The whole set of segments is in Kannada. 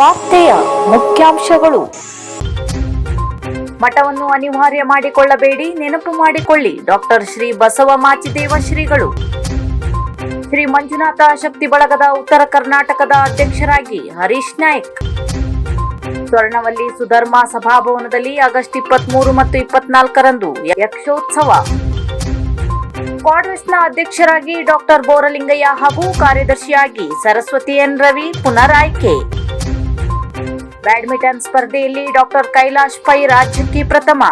ವಾರ್ತೆಯ ಮುಖ್ಯಾಂಶಗಳು. ಮಠವನ್ನು ಅನಿವಾರ್ಯ ಮಾಡಿಕೊಳ್ಳಬೇಡಿ, ನೆನಪು ಮಾಡಿಕೊಳ್ಳಿ. ಡಾಕ್ಟರ್ ಶ್ರೀ ಬಸವ ಮಾಚಿದೇವ ಶ್ರೀಗಳು. ಶ್ರೀ ಮಂಜುನಾಥ ಶಕ್ತಿ ಬಳಗದ ಉತ್ತರ ಕರ್ನಾಟಕದ ಅಧ್ಯಕ್ಷರಾಗಿ ಹರೀಶ್ ನಾಯ್ಕ್. ಸ್ವರ್ಣವಲ್ಲಿ ಸುಧರ್ಮ ಸಭಾಭವನದಲ್ಲಿ ಆಗಸ್ಟ್ ಇಪ್ಪತ್ಮೂರು ಮತ್ತು ಇಪ್ಪತ್ನಾಲ್ಕರಂದು ಯಕ್ಷೋತ್ಸವ. ಕಾಂಗ್ರೆಸ್ನ ಅಧ್ಯಕ್ಷರಾಗಿ ಡಾಕ್ಟರ್ ಬೋರಲಿಂಗಯ್ಯ ಹಾಗೂ ಕಾರ್ಯದರ್ಶಿಯಾಗಿ ಸರಸ್ವತಿ ಎನ್ ರವಿ ಪುನರ್ ಆಯ್ಕೆ ಬ್ಯಾಡ್ಮಿಂಟನ್ ಸ್ಪರ್ಧೆಯಲ್ಲಿ ಡಾಕ್ಟರ್ ಕೈಲಾಶ್ ಪೈ ರಾಜ್ಯಕ್ಕೆ ಪ್ರಥಮ.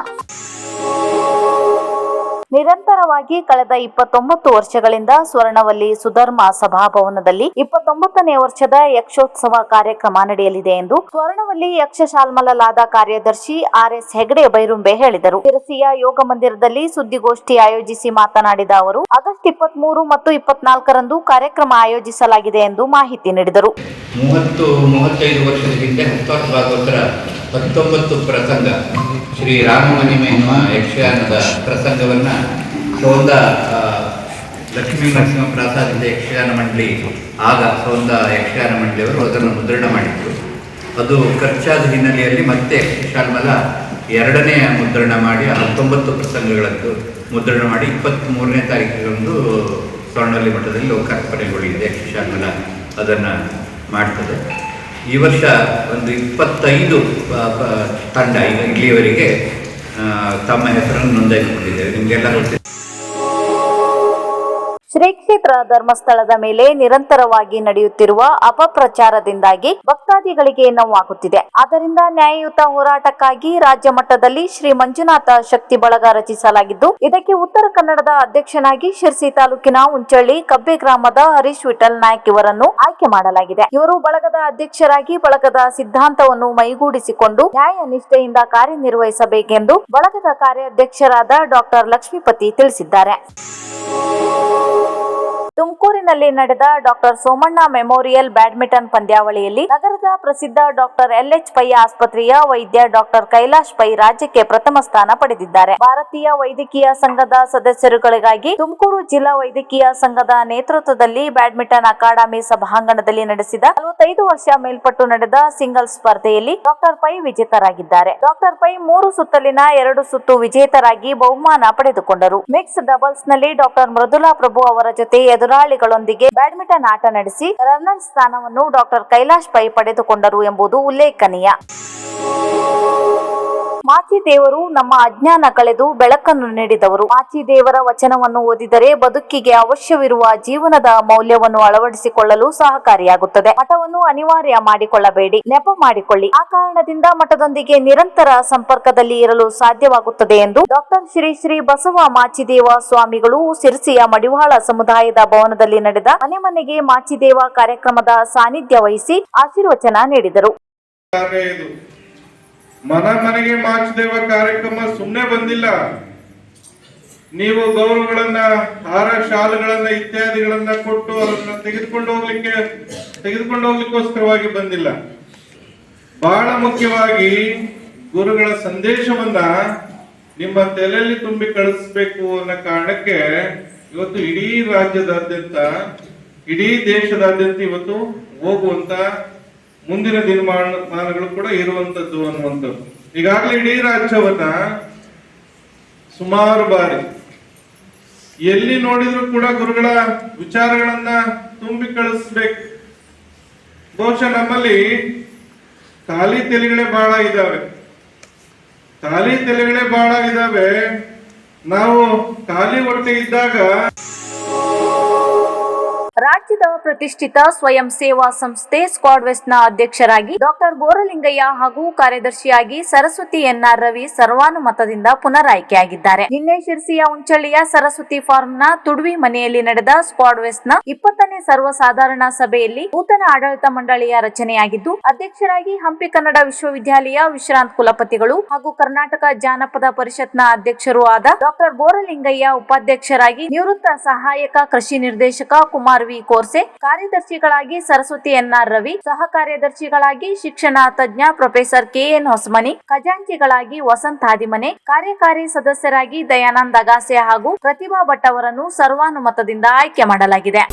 ನಿರಂತರವಾಗಿ ಕಳೆದ ಇಪ್ಪತ್ತೊಂಬತ್ತು ವರ್ಷಗಳಿಂದ ಸ್ವರ್ಣವಲ್ಲಿ ಸುಧರ್ಮ ಸಭಾಭವನದಲ್ಲಿ ಇಪ್ಪತ್ತೊಂಬತ್ತನೇ ವರ್ಷದ ಯಕ್ಷೋತ್ಸವ ಕಾರ್ಯಕ್ರಮ ನಡೆಯಲಿದೆ ಎಂದು ಸ್ವರ್ಣವಲ್ಲಿ ಯಕ್ಷ ಶಾಲ್ಮಲಲಾದ ಕಾರ್ಯದರ್ಶಿ ಆರ್ ಎಸ್ ಹೆಗಡೆ ಬೈರುಂಬೆ ಹೇಳಿದರು. ಶಿರಸಿಯ ಯೋಗ ಮಂದಿರದಲ್ಲಿ ಸುದ್ದಿಗೋಷ್ಠಿ ಆಯೋಜಿಸಿ ಮಾತನಾಡಿದ ಅವರು, ಆಗಸ್ಟ್ ಇಪ್ಪತ್ಮೂರು ಮತ್ತು ಇಪ್ಪತ್ನಾಲ್ಕರಂದು ಕಾರ್ಯಕ್ರಮ ಆಯೋಜಿಸಲಾಗಿದೆ ಎಂದು ಮಾಹಿತಿ ನೀಡಿದರು. ಹತ್ತೊಂಬತ್ತು ಪ್ರಸಂಗ. ಶ್ರೀ ರಾಮಮಹಿಮೆ ಎನ್ನುವ ಯಕ್ಷಗಾನದ ಪ್ರಸಂಗವನ್ನು ಸೋಂದ ಲಕ್ಷ್ಮೀ ನರಸಿಂಹ ಪ್ರಸಾದಿಂದ ಯಕ್ಷಗಾನ ಮಂಡಳಿ, ಆಗ ಸೋಂದ ಯಕ್ಷಗಾನ ಮಂಡಳಿಯವರು ಅದನ್ನು ಮುದ್ರಣ ಮಾಡಿದರು. ಅದು ಖರ್ಚಾದ ಹಿನ್ನೆಲೆಯಲ್ಲಿ ಮತ್ತೆ ಶಾಲ್ಮಲ ಎರಡನೇ ಮುದ್ರಣ ಮಾಡಿ ಹತ್ತೊಂಬತ್ತು ಪ್ರಸಂಗಗಳದ್ದು ಮುದ್ರಣ ಮಾಡಿ ಇಪ್ಪತ್ತ್ಮೂರನೇ ತಾರೀಕಿಗೊಂದು ಸ್ವರ್ಣವಲ್ಲಿ ಮಠದಲ್ಲಿ ಲೋಕಾರ್ಪಣೆಗೊಳ್ಳಿದೆ ಶಾಲ್ಮಲ ಅದನ್ನು ಮಾಡ್ತದೆ. ಈ ವರ್ಷ ಒಂದು ಇಪ್ಪತ್ತೈದು ತಂಡ ಈಗ ಇಲ್ಲಿಯವರೆಗೆ ತಮ್ಮ ಹೆಸರನ್ನು ನೋಂದಾಯಿಸಿಕೊಂಡಿದ್ದೇವೆ ನಿಮಗೆಲ್ಲ ಗೊತ್ತಿದೆ. ಶ್ರೀ ಕ್ಷೇತ್ರ ಧರ್ಮಸ್ಥಳದ ಮೇಲೆ ನಿರಂತರವಾಗಿ ನಡೆಯುತ್ತಿರುವ ಅಪಪ್ರಚಾರದಿಂದಾಗಿ ಭಕ್ತಾದಿಗಳಿಗೆ ನೋವಾಗುತ್ತಿದೆ. ಆದ್ದರಿಂದ ನ್ಯಾಯಯುತ ಹೋರಾಟಕ್ಕಾಗಿ ರಾಜ್ಯ ಮಟ್ಟದಲ್ಲಿ ಶ್ರೀ ಮಂಜುನಾಥ ಶಕ್ತಿ ಬಳಗ ರಚಿಸಲಾಗಿದ್ದು, ಇದಕ್ಕೆ ಉತ್ತರ ಕನ್ನಡದ ಅಧ್ಯಕ್ಷನಾಗಿ ಶಿರ್ಸಿ ತಾಲೂಕಿನ ಉಂಚಳ್ಳಿ ಕಬ್ಬೆ ಗ್ರಾಮದ ಹರೀಶ್ ವಿಠಲ್ ನಾಯಕ್ ಇವರನ್ನು ಆಯ್ಕೆ ಮಾಡಲಾಗಿದೆ. ಇವರು ಬಳಗದ ಅಧ್ಯಕ್ಷರಾಗಿ ಬಳಗದ ಸಿದ್ಧಾಂತವನ್ನು ಮೈಗೂಡಿಸಿಕೊಂಡು ನ್ಯಾಯ ನಿಷ್ಠೆಯಿಂದ ಕಾರ್ಯನಿರ್ವಹಿಸಬೇಕೆಂದು ಬಳಗದ ಕಾರ್ಯಾಧ್ಯಕ್ಷರಾದ ಡಾಕ್ಟರ್ ಲಕ್ಷ್ಮೀಪತಿ ತಿಳಿಸಿದ್ದಾರೆ. ತುಮಕೂರಿನಲ್ಲಿ ನಡೆದ ಡಾಕ್ಟರ್ ಸೋಮಣ್ಣ ಮೆಮೋರಿಯಲ್ ಬ್ಯಾಡ್ಮಿಂಟನ್ ಪಂದ್ಯಾವಳಿಯಲ್ಲಿ ನಗರದ ಪ್ರಸಿದ್ಧ ಡಾಕ್ಟರ್ ಎಲ್ ಎಚ್ ಪೈ ಆಸ್ಪತ್ರೆಯ ವೈದ್ಯ ಡಾಕ್ಟರ್ ಕೈಲಾಶ್ ಪೈ ರಾಜ್ಯಕ್ಕೆ ಪ್ರಥಮ ಸ್ಥಾನ ಪಡೆದಿದ್ದಾರೆ. ಭಾರತೀಯ ವೈದ್ಯಕೀಯ ಸಂಘದ ಸದಸ್ಯರುಗಳಿಗಾಗಿ ತುಮಕೂರು ಜಿಲ್ಲಾ ವೈದ್ಯಕೀಯ ಸಂಘದ ನೇತೃತ್ವದಲ್ಲಿ ಬ್ಯಾಡ್ಮಿಂಟನ್ ಅಕಾಡೆಮಿ ಸಭಾಂಗಣದಲ್ಲಿ ನಡೆಸಿದ ನಲವತ್ತೈದು ವರ್ಷ ಮೇಲ್ಪಟ್ಟು ನಡೆದ ಸಿಂಗಲ್ಸ್ ಸ್ಪರ್ಧೆಯಲ್ಲಿ ಡಾಕ್ಟರ್ ಪೈ ವಿಜೇತರಾಗಿದ್ದಾರೆ. ಡಾಕ್ಟರ್ ಪೈ ಮೂರು ಸುತ್ತಲಿನ ಎರಡು ಸುತ್ತು ವಿಜೇತರಾಗಿ ಬಹುಮಾನ ಪಡೆದುಕೊಂಡರು. ಮಿಕ್ಸ್ ಡಬಲ್ಸ್ನಲ್ಲಿ ಡಾಕ್ಟರ್ ಮೃದುಲಾ ಪ್ರಭು ಅವರ ಜೊತೆ ಎದುರಾಳಿಗಳೊಂದಿಗೆ ಬ್ಯಾಡ್ಮಿಂಟನ್ ಆಟ ನಡೆಸಿ ರನ್ನರ್ ಸ್ಥಾನವನ್ನು ಡಾಕ್ಟರ್ ಕೈಲಾಶ್ ಪೈ ಪಡೆದುಕೊಂಡರು ಎಂಬುದು ಉಲ್ಲೇಖನೀಯ. ಮಾಚಿ ದೇವರು ನಮ್ಮ ಅಜ್ಞಾನ ಕಳೆದು ಬೆಳಕನ್ನು ನೀಡಿದವರು. ಮಾಚಿ ದೇವರ ವಚನವನ್ನು ಓದಿದರೆ ಬದುಕಿಗೆ ಅವಶ್ಯವಿರುವ ಜೀವನದ ಮೌಲ್ಯವನ್ನು ಅಳವಡಿಸಿಕೊಳ್ಳಲು ಸಹಕಾರಿಯಾಗುತ್ತದೆ. ಮಠವನ್ನು ಅನಿವಾರ್ಯ ಮಾಡಿಕೊಳ್ಳಬೇಡಿ, ನೆಪ ಮಾಡಿಕೊಳ್ಳಿ. ಆ ಕಾರಣದಿಂದ ಮಠದೊಂದಿಗೆ ನಿರಂತರ ಸಂಪರ್ಕದಲ್ಲಿ ಇರಲು ಸಾಧ್ಯವಾಗುತ್ತದೆ ಎಂದು ಡಾಕ್ಟರ್ ಶ್ರೀ ಶ್ರೀ ಬಸವ ಮಾಚಿದೇವ ಸ್ವಾಮಿಗಳು ಸಿರಸಿಯ ಮಡಿವಾಳ ಸಮುದಾಯದ ಭವನದಲ್ಲಿ ನಡೆದ ಮನೆ ಮನೆಗೆ ಮಾಚಿದೇವ ಕಾರ್ಯಕ್ರಮದ ಸಾನ್ನಿಧ್ಯ ವಹಿಸಿ ಆಶೀರ್ವಚನ ನೀಡಿದರು. ಮನ ಮನೆಗೆ ಮಾಚದೇವ ಕಾರ್ಯಕ್ರಮ ಸುಮ್ಮನೆ ಬಂದಿಲ್ಲ. ನೀವು ಗೌರವಗಳನ್ನ, ಹಾರ ಶಾಲೆಗಳನ್ನ, ಇತ್ಯಾದಿಗಳನ್ನ ಕೊಟ್ಟು ಅದನ್ನ ತೆಗೆದುಕೊಂಡು ಹೋಗ್ಲಿಕ್ಕೆ, ತೆಗೆದುಕೊಂಡು ಹೋಗ್ಲಿಕ್ಕೋಸ್ಕರವಾಗಿ ಬಂದಿಲ್ಲ. ಬಹಳ ಮುಖ್ಯವಾಗಿ ಗುರುಗಳ ಸಂದೇಶವನ್ನ ನಿಮ್ಮ ತಲೆಯಲ್ಲಿ ತುಂಬಿ ಕಳಿಸ್ಬೇಕು ಅನ್ನೋ ಕಾರಣಕ್ಕೆ ಇವತ್ತು ಇಡೀ ರಾಜ್ಯದಾದ್ಯಂತ, ಇಡೀ ದೇಶದಾದ್ಯಂತ ಇವತ್ತು ಹೋಗುವಂತ ಮುಂದಿನ ದಿನಮಾನಗಳು ಕೂಡ ಇರುವಂತದ್ದು ಅನ್ನುವಂಥದ್ದು. ಈಗಾಗಲೇ ಇಡೀ ರಾಜ್ಯವನ್ನ ಸುಮಾರು ಬಾರಿ ಎಲ್ಲಿ ನೋಡಿದ್ರು ಕೂಡ ಗುರುಗಳ ವಿಚಾರಗಳನ್ನ ತುಂಬಿ ಕಳಿಸ್ಬೇಕು. ಬಹುಶಃ ನಮ್ಮಲ್ಲಿ ಖಾಲಿ ತಲೆಗಳೇ ಬಹಳ ಇದಾವೆ. ಖಾಲಿ ತಲೆಗಳೇ ಬಹಳ ಇದಾವೆ. ನಾವು ಖಾಲಿ ಹೊಟ್ಟೆ ಇದ್ದಾಗ ರಾಜ್ಯದ ಪ್ರತಿಷ್ಠಿತ ಸ್ವಯಂ ಸೇವಾ ಸಂಸ್ಥೆ ಸ್ಕ್ವಾಡ್ ವೆಸ್ಟ್ನ ಅಧ್ಯಕ್ಷರಾಗಿ ಡಾಕ್ಟರ್ ಗೋರಲಿಂಗಯ್ಯ ಹಾಗೂ ಕಾರ್ಯದರ್ಶಿಯಾಗಿ ಸರಸ್ವತಿ ಎನ್ಆರ್ ರವಿ ಸರ್ವಾನುಮತದಿಂದ ಪುನರಾಯ್ಕೆಯಾಗಿದ್ದಾರೆ. ನಿನ್ನೆ ಶಿರ್ಸಿಯ ಉಂಚಳ್ಳಿಯ ಸರಸ್ವತಿ ಫಾರ್ಮ್ನ ತುಡುವಿ ಮನೆಯಲ್ಲಿ ನಡೆದ ಸ್ಕ್ವಾಡ್ ವೆಸ್ಟ್ನ ಇಪ್ಪತ್ತನೇ ಸರ್ವಸಾಧಾರಣ ಸಭೆಯಲ್ಲಿ ನೂತನ ಆಡಳಿತ ಮಂಡಳಿಯ ರಚನೆಯಾಗಿದ್ದು, ಅಧ್ಯಕ್ಷರಾಗಿ ಹಂಪಿ ಕನ್ನಡ ವಿಶ್ವವಿದ್ಯಾಲಯ ವಿಶ್ರಾಂತ್ ಕುಲಪತಿಗಳು ಹಾಗೂ ಕರ್ನಾಟಕ ಜಾನಪದ ಪರಿಷತ್ನ ಅಧ್ಯಕ್ಷರೂ ಆದ ಡಾಕ್ಟರ್ ಗೋರಲಿಂಗಯ್ಯ ಉಪಾಧ್ಯಕ್ಷರಾಗಿ ನಿವೃತ್ತ ಸಹಾಯಕ ಕೃಷಿ ನಿರ್ದೇಶಕ ಕುಮಾರ್ ವಿ. ಕೋರ್ಸೆ. ಕಾರ್ಯದರ್ಶಿಗಳಾಗಿ ಸರಸ್ವತಿ ಎನ್ಆರ್ ರವಿ, ಸಹ ಕಾರ್ಯದರ್ಶಿಗಳಾಗಿ ಶಿಕ್ಷಣ ತಜ್ಞ ಪ್ರೊಫೆಸರ್ ಕೆಎನ್ ಹೊಸಮನಿ, ಖಜಾಂಚಿಗಳಾಗಿ ವಸಂತ ಹಾದಿಮನೆ, ಕಾರ್ಯಕಾರಿ ಸದಸ್ಯರಾಗಿ ದಯಾನಂದ್ ಅಗಾಸೆ ಹಾಗೂ ಪ್ರತಿಭಾ ಭಟ್ ಅವರನ್ನು ಸರ್ವಾನುಮತದಿಂದ ಆಯ್ಕೆ ಮಾಡಲಾಗಿದೆ.